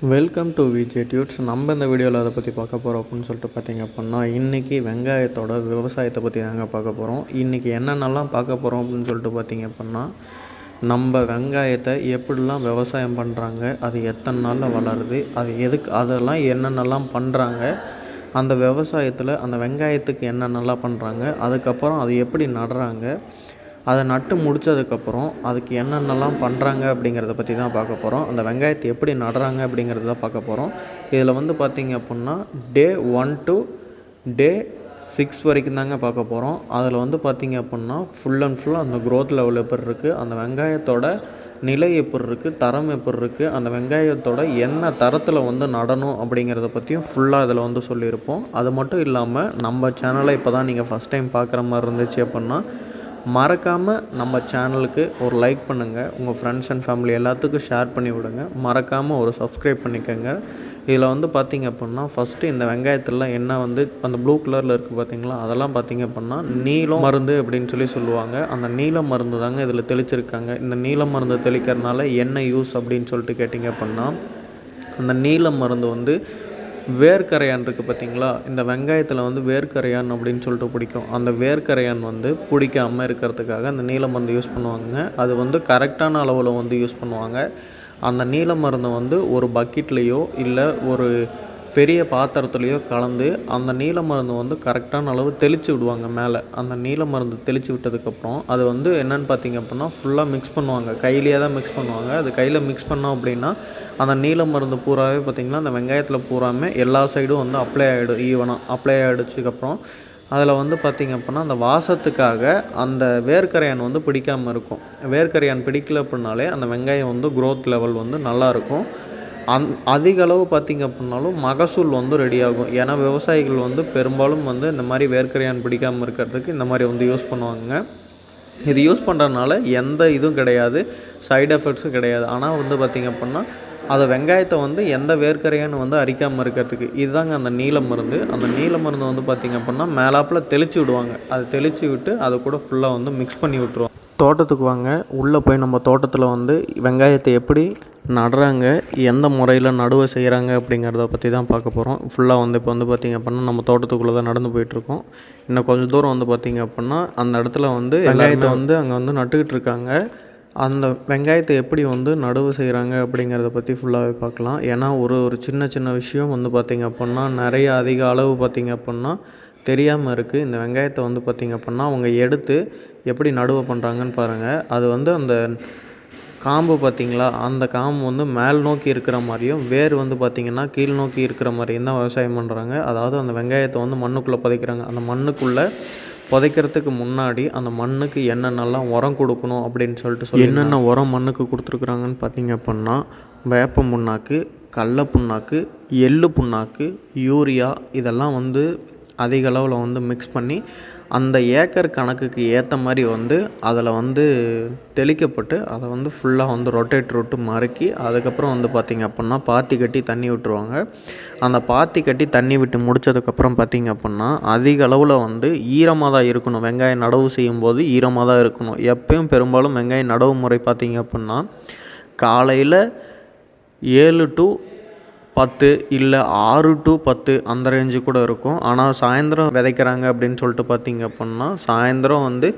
Welcome to VJ dudes நம்ம இந்த வீடியோவில் அதை பற்றி பார்க்க போகிறோம் அப்படின்னு சொல்லிட்டு பார்த்தீங்க அப்படின்னா இன்றைக்கி வெங்காயத்தோட விவசாயத்தை பற்றி தாங்க பார்க்க போகிறோம் இன்றைக்கி என்னென்னலாம் பார்க்க போகிறோம் அப்படின்னு சொல்லிட்டு பார்த்திங்க அப்படின்னா நம்ம வெங்காயத்தை எப்படிலாம் விவசாயம் பண்ணுறாங்க அது எத்தனை நாளில் வளருது அது எதுக்கு அதெல்லாம் என்னென்னலாம் பண்ணுறாங்க அந்த விவசாயத்தில் அந்த வெங்காயத்துக்கு என்னென்னலாம் பண்ணுறாங்க அதுக்கப்புறம் அது எப்படி நடுறாங்க அதை நட்டு முடித்ததுக்கப்புறம் அதுக்கு என்னென்னலாம் பண்ணுறாங்க அப்படிங்கிறத பற்றி தான் பார்க்க போகிறோம் அந்த வெங்காயத்தை எப்படி நடுறாங்க அப்படிங்கிறத தான் பார்க்க போகிறோம் இதில் வந்து பார்த்திங்க அப்புடின்னா day one to day six வரைக்கும் தாங்க பார்க்க போகிறோம் அதில் வந்து பார்த்திங்க அப்புடின்னா ஃபுல் அண்ட் ஃபுல் அந்த க்ரோத் லெவல் எப்படி இருக்குது அந்த வெங்காயத்தோட நிலை எப்படி இருக்குது தரம் எப்படி இருக்குது அந்த வெங்காயத்தோட என்ன தரத்தில் வந்து நடணும் அப்படிங்கிறத பற்றியும் ஃபுல்லாக இதில் வந்து சொல்லியிருப்போம். அது மட்டும் இல்லாமல் நம்ம சேனலை இப்போ தான் நீங்கள் ஃபஸ்ட் டைம் பார்க்குற மாதிரி இருந்துச்சு அப்படின்னா மறக்காமல் நம்ம சேனலுக்கு ஒரு லைக் பண்ணுங்கள் உங்கள் ஃப்ரெண்ட்ஸ் அண்ட் ஃபேமிலி எல்லாத்துக்கும் ஷேர் பண்ணி விடுங்க. மறக்காமல் ஒரு சப்ஸ்கிரைப் பண்ணிக்கோங்க. இதில் வந்து பார்த்திங்க அப்படின்னா ஃபஸ்ட்டு இந்த வெங்காயத்துலலாம் என்ன வந்து அந்த ப்ளூ கலரில் இருக்குது பார்த்தீங்களா அதெல்லாம் பார்த்திங்க அப்படின்னா நீலம் மருந்து அப்படின்னு சொல்லி சொல்லுவாங்க. அந்த நீல மருந்து தாங்க இதில் தெளிச்சிருக்காங்க. இந்த நீல மருந்து தெளிக்கிறதுனால என்ன யூஸ் அப்படின்னு சொல்லிட்டு கேட்டிங்க அப்படின்னா அந்த நீல மருந்து வந்து வேர்க்கரையான் இருக்குது பார்த்தீங்களா? இந்த வெங்காயத்தில் வந்து வேர்க்கரையான் அப்படின்னு சொல்லிட்டு பிடிக்கும். அந்த வேர்க்கரையான் வந்து பிடிக்காமல் இருக்கிறதுக்காக அந்த நீல மருந்து யூஸ் பண்ணுவாங்க. அது வந்து கரெக்டான அளவில் வந்து யூஸ் பண்ணுவாங்க. அந்த நீல மருந்தை வந்து ஒரு பக்கெட்லேயோ இல்லை ஒரு பெரிய பாத்திரத்துலேயோ கலந்து அந்த நீல மருந்து வந்து கரெக்டான அளவு தெளித்து விடுவாங்க மேலே. அந்த நீல மருந்து தெளித்து விட்டதுக்கப்புறம் அது வந்து என்னென்னு பார்த்தீங்க அப்படின்னா ஃபுல்லாக மிக்ஸ் பண்ணுவாங்க. கையிலேயே தான் மிக்ஸ் பண்ணுவாங்க. அது கையில் மிக்ஸ் பண்ணோம் அப்படின்னா அந்த நீல மருந்து பூராவே பார்த்திங்கன்னா அந்த வெங்காயத்தில் பூராமே எல்லா சைடும் வந்து அப்ளை ஆகிடும் ஈவனாக அப்ளை ஆகிடுச்சதுக்கப்புறம் அதில் வந்து பார்த்திங்க அப்படின்னா அந்த வாசத்துக்காக அந்த வேர்க்கரையான் வந்து பிடிக்காமல் இருக்கும். வேர்க்கரையான் பிடிக்கல அப்படின்னாலே அந்த வெங்காயம் வந்து க்ரோத் லெவல் வந்து நல்லாயிருக்கும் அந் அதிக அளவு பார்த்திங்க அப்படின்னாலும் மகசூல் வந்து ரெடியாகும் ஏன்னா விவசாயிகள் வந்து பெரும்பாலும் வந்து இந்த மாதிரி வேர்க்கரையான் பிடிக்காமல் இருக்கிறதுக்கு இந்த மாதிரி வந்து யூஸ் பண்ணுவாங்க. இது யூஸ் பண்ணுறதுனால எந்த இதுவும் கிடையாது. சைடு எஃபெக்ட்ஸும் கிடையாது. ஆனால் வந்து பார்த்திங்க அப்படின்னா அதை வெங்காயத்தை வந்து எந்த வேர்க்கரையான்னு வந்து அரிக்காமல் இருக்கிறதுக்கு இதுதாங்க அந்த நீல மருந்து. அந்த நீல மருந்து வந்து பார்த்திங்க அப்படின்னா மேலாப்பில் தெளித்து விடுவாங்க. அதை தெளித்து விட்டு அதை கூட ஃபுல்லாக வந்து மிக்ஸ் பண்ணி விட்ருவாங்க தோட்டத்துக்கு வாங்க. உள்ளே போய் நம்ம தோட்டத்தில் வந்து வெங்காயத்தை எப்படி நடுறாங்க எந்த முறையில் நடுவை செய்கிறாங்க அப்படிங்கிறத பற்றி தான் பார்க்க போகிறோம் ஃபுல்லாக வந்து இப்போ வந்து பார்த்திங்க அப்படின்னா நம்ம தோட்டத்துக்குள்ளே தான் நடந்து போயிட்டுருக்கோம் இன்னும் கொஞ்சம் தூரம் வந்து பார்த்திங்க அப்படின்னா அந்த இடத்துல வந்து வெங்காயத்தை வந்து அங்கே வந்து நட்டுக்கிட்டு இருக்காங்க. அந்த வெங்காயத்தை எப்படி வந்து நடவு செய்கிறாங்க அப்படிங்கிறத பற்றி ஃபுல்லாகவே பார்க்கலாம். ஏன்னா ஒரு ஒரு சின்ன சின்ன விஷயம் வந்து பார்த்திங்க அப்படின்னா நிறைய அதிக அளவு பார்த்திங்க அப்படின்னா தெரியாமல் இருக்குது இந்த வெங்காயத்தை வந்து பார்த்திங்க அப்படின்னா அவங்க எடுத்து எப்படி நடுவை பண்ணுறாங்கன்னு பாருங்கள் அது வந்து அந்த காம்பு பார்த்திங்களா அந்த காம்பு வந்து மேல் நோக்கி இருக்கிற மாதிரியும் வேர் வந்து பார்த்திங்கன்னா கீழ் நோக்கி இருக்கிற மாதிரியும் தான் விவசாயம் பண்ணுறாங்க அதாவது அந்த வெங்காயத்தை வந்து மண்ணுக்குள்ளே புதைக்கிறாங்க. அந்த மண்ணுக்குள்ளே புதைக்கிறதுக்கு முன்னாடி அந்த மண்ணுக்கு என்னென்னலாம் உரம் கொடுக்கணும் அப்படின்னு சொல்லிட்டு சொல்லி என்னென்ன உரம் மண்ணுக்கு கொடுத்துருக்குறாங்கன்னு பார்த்தீங்க அப்படின்னா வேப்ப புண்ணாக்கு கடல புண்ணாக்கு எள்ளு புண்ணாக்கு யூரியா இதெல்லாம் வந்து அதிக அளவில் வந்து மிக்ஸ் பண்ணி அந்த ஏக்கர் கணக்குக்கு ஏற்ற மாதிரி வந்து அதில் வந்து தெளிக்கப்பட்டு அதை வந்து ஃபுல்லாக வந்து ரொட்டேட் ரொட்டு மறுக்கி அதுக்கப்புறம் வந்து பார்த்திங்க அப்படின்னா பாத்தி கட்டி தண்ணி விட்டுருவாங்க. அந்த பாத்தி கட்டி தண்ணி விட்டு முடித்ததுக்கப்புறம் பார்த்திங்க அப்படின்னா அதிக அளவில் வந்து ஈரமாக தான் இருக்கணும். வெங்காயம் நடவு செய்யும்போது ஈரமாக தான் இருக்கணும். எப்பயும் பெரும்பாலும் வெங்காயம் நடவு முறை பார்த்திங்க அப்படின்னா காலையில் ஏழு டு பத்து இல்லை ஆறு டு பத்து அந்த ரேஞ்சு கூட இருக்கும். ஆனால் சாயந்தரம் விதைக்கிறாங்க அப்படின்னு சொல்லிட்டு பார்த்தீங்க அப்படின்னா சாயந்தரம் வந்து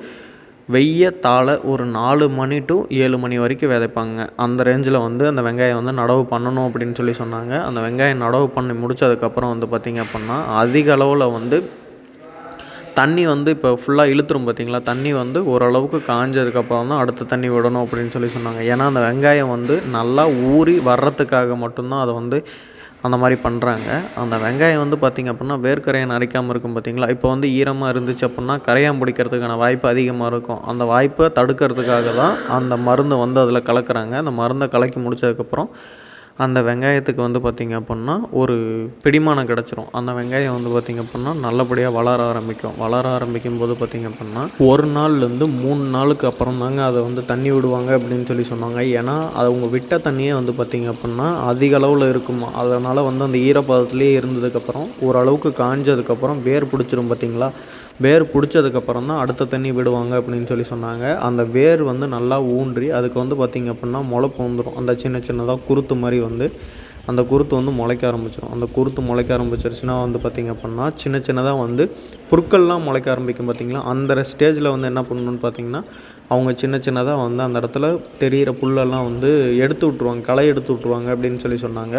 வெய்ய தாழை ஒரு நாலு மணி டு ஏழு மணி வரைக்கும் விதைப்பாங்க. அந்த ரேஞ்சில் வந்து அந்த வெங்காயம் வந்து நடவு பண்ணணும் அப்படின்னு சொல்லி சொன்னாங்க. அந்த வெங்காயம் நடவு பண்ணி முடித்ததுக்கப்புறம் வந்து பார்த்திங்க அப்படின்னா அதிக அளவில் வந்து தண்ணி வந்து இப்போ ஃபுல்லாக இழுத்துரும் பார்த்தீங்களா தண்ணி வந்து ஓரளவுக்கு காஞ்சதுக்கப்புறம் தான் அடுத்த தண்ணி விடணும் அப்படின்னு சொல்லி சொன்னாங்க. ஏன்னா அந்த வெங்காயம் வந்து நல்லா ஊறி வர்றதுக்காக மட்டும்தான் அதை வந்து அந்த மாதிரி பண்ணுறாங்க அந்த வெங்காயம் வந்து பார்த்திங்க அப்படின்னா வேர்க்கரையான் அரைக்காமல் இருக்கும் பார்த்தீங்களா இப்போ வந்து ஈரமாக இருந்துச்சு அப்படின்னா கரையான் பிடிக்கிறதுக்கான வாய்ப்பு அதிகமாக இருக்கும். அந்த வாய்ப்பை தடுக்கிறதுக்காக தான் அந்த மருந்தை வந்து அதில் கலக்கிறாங்க. அந்த மருந்தை கலக்கி முடிச்சதுக்கப்புறம் அந்த வெங்காயத்துக்கு வந்து பார்த்திங்க அப்படின்னா ஒரு பிடிமானம் கிடச்சிரும். அந்த வெங்காயம் வந்து பார்த்திங்க அப்படின்னா நல்லபடியாக வளர ஆரம்பிக்கும். வளர ஆரம்பிக்கும் போது பார்த்திங்க அப்படின்னா ஒரு நாள்லேருந்து மூணு நாளுக்கு அப்புறம் தாங்க அதை வந்து தண்ணி விடுவாங்க அப்படின்னு சொல்லி சொன்னாங்க. ஏன்னா அது அவங்க விட்ட தண்ணியே வந்து பார்த்திங்க அப்படின்னா அதிக அளவில் இருக்குமா. அதனால் வந்து அந்த ஈரப்பதத்துலேயே இருந்ததுக்கப்புறம் ஓரளவுக்கு காஞ்சதுக்கப்புறம் வேர் பிடிச்சிரும் பார்த்திங்களா வேர் பிடிச்சதுக்கப்புறம் தான் அடுத்த தண்ணி விடுவாங்க அப்படின்னு சொல்லி சொன்னாங்க. அந்த வேர் வந்து நல்லா ஊன்றி அதுக்கு வந்து பார்த்திங்க அப்படின்னா முளப்பு வந்துடும் அந்த சின்ன சின்னதாக குருத்து மாதிரி வந்து அந்த குருத்து வந்து முளைக்க ஆரம்பிச்சிடும் அந்த குருத்து முளைக்க ஆரம்பிச்சிருச்சுன்னா வந்து பார்த்திங்க அப்படின்னா சின்ன சின்னதாக வந்து புற்கள்லாம் முளைக்க ஆரம்பிக்கும் பார்த்திங்களா அந்த ஸ்டேஜில் வந்து என்ன பண்ணணும்னு பார்த்திங்கன்னா அவங்க சின்ன சின்னதாக வந்து அந்த இடத்துல தெரிகிற புல்லெல்லாம் வந்து எடுத்து விட்ருவாங்க களை எடுத்து விட்ருவாங்க அப்படின்னு சொல்லி சொன்னாங்க.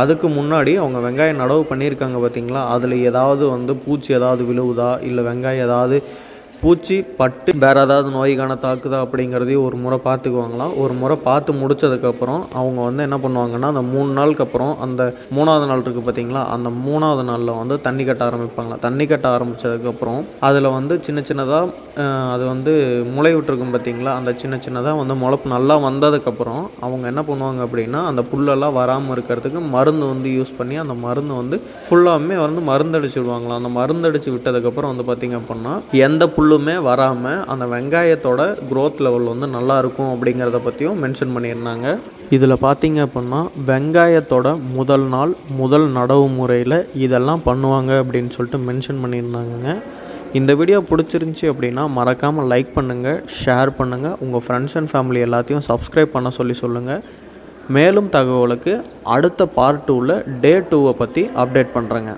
அதுக்கு முன்னாடி அவங்க வெங்காயம் நடவு பண்ணியிருக்காங்க பார்த்தீங்களா அதில் ஏதாவது வந்து பூச்சி ஏதாவது விழுவுதா? இல்லை வெங்காயம் ஏதாவது பூச்சி பட்டு வேறு ஏதாவது நோய்க்கான தாக்குதா அப்படிங்கிறதையும் ஒரு முறை பார்த்துக்குவாங்களாம். ஒரு முறை பார்த்து முடிச்சதுக்கப்புறம் அவங்க வந்து என்ன பண்ணுவாங்கன்னா அந்த மூணு நாளுக்கு அப்புறம் அந்த மூணாவது நாள் இருக்குது பார்த்தீங்களா அந்த மூணாவது நாளில் வந்து தண்ணி கட்ட ஆரம்பிப்பாங்களாம் தண்ணி கட்ட ஆரம்பித்ததுக்கப்புறம் அதில் வந்து சின்ன சின்னதாக அது வந்து முளை விட்டுருக்கும் பார்த்தீங்களா அந்த சின்ன சின்னதாக வந்து முளைப்பு நல்லா வந்ததுக்கப்புறம் அவங்க என்ன பண்ணுவாங்க அப்படின்னா அந்த புல்லெல்லாம் வராமல் இருக்கிறதுக்கு மருந்து வந்து யூஸ் பண்ணி அந்த மருந்து வந்து ஃபுல்லாகவுமே வந்து மருந்தடிச்சு விடுவாங்களாம். அந்த மருந்தடிச்சு விட்டதுக்கப்புறம் வந்து பார்த்திங்க அப்படின்னா எந்த புல் புல்லுமே வராமல் அந்த வெங்காயத்தோட க்ரோத் லெவல் வந்து நல்லாயிருக்கும் அப்படிங்கிறத பற்றியும் மென்ஷன் பண்ணியிருந்தாங்க. இதில் பார்த்தீங்க அப்படின்னா வெங்காயத்தோட முதல் நாள் முதல் நடவு முறையில் இதெல்லாம் பண்ணுவாங்க அப்படின்னு சொல்லிட்டு மென்ஷன் பண்ணியிருந்தாங்கங்க. இந்த வீடியோ பிடிச்சிருந்துச்சி அப்படின்னா மறக்காமல் லைக் பண்ணுங்கள் ஷேர் பண்ணுங்கள் உங்கள் ஃப்ரெண்ட்ஸ் அண்ட் ஃபேமிலி எல்லாத்தையும் சப்ஸ்கிரைப் பண்ண சொல்லி சொல்லுங்கள் மேலும் தகவலுக்கு அடுத்த பார்ட் டூவில் டே டூவை பற்றி அப்டேட் பண்ணுறேங்க